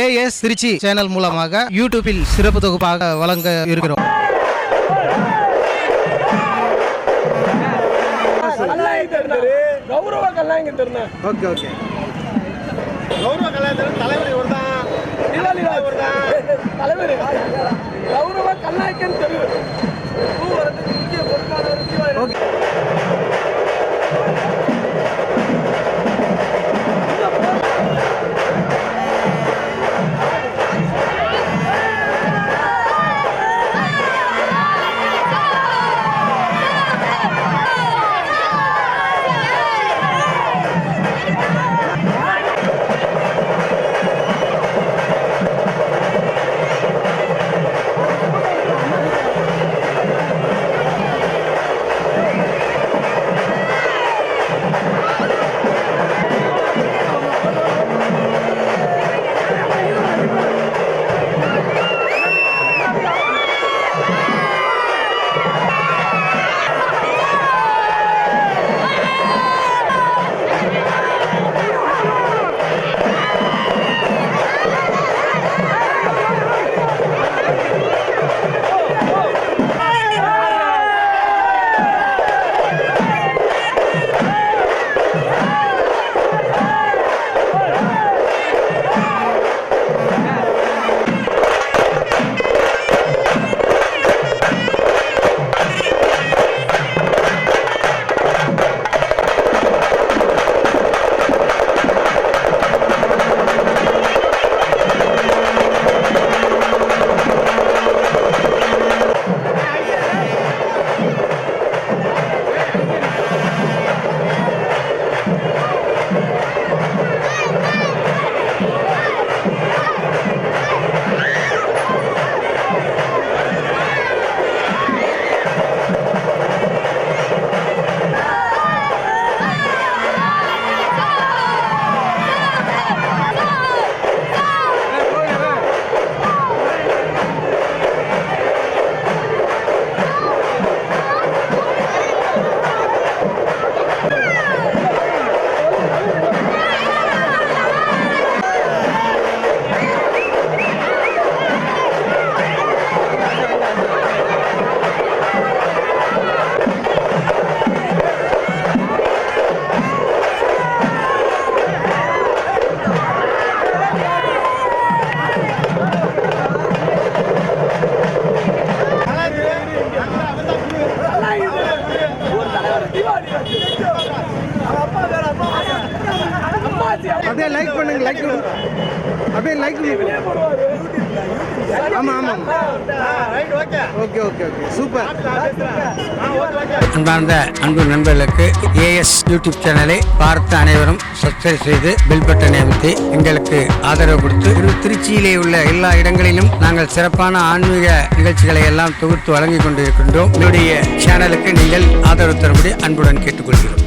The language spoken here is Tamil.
ஏஎஸ் திருச்சி சேனல் மூலமாக யூடியூபில் சிறப்பு தொகுப்பாக வழங்க இருக்கிறோம். கௌரவ கல்லாங்க ஓகே தலைவர் இவர் தான் தலைவர். கௌரவ கல்லாய்க்கன் தெரு அப்படியே லைக் பண்ணுங்க லைக் அப்படியே லைக் பண்ணுங்க. Okay okay okay. சூப்பர். அன்பார்ந்த அன்பு நண்பர்களுக்கு ஏஎஸ் யூடியூப் சேனலை பார்த்த அனைவரும் சப்ஸ்கிரைப் செய்து பெல் பட்டனை அமைத்து எங்களுக்கு ஆதரவு கொடுத்து திருச்சியிலே உள்ள எல்லா இடங்களிலும் நாங்கள் சிறப்பான ஆன்மீக நிகழ்ச்சிகளை எல்லாம் தொகுத்து வழங்கிக் கொண்டிருக்கின்றோம். என்னுடைய சேனலுக்கு நீங்கள் ஆதரவு தரும்படி அன்புடன் கேட்டுக்கொள்கிறோம்.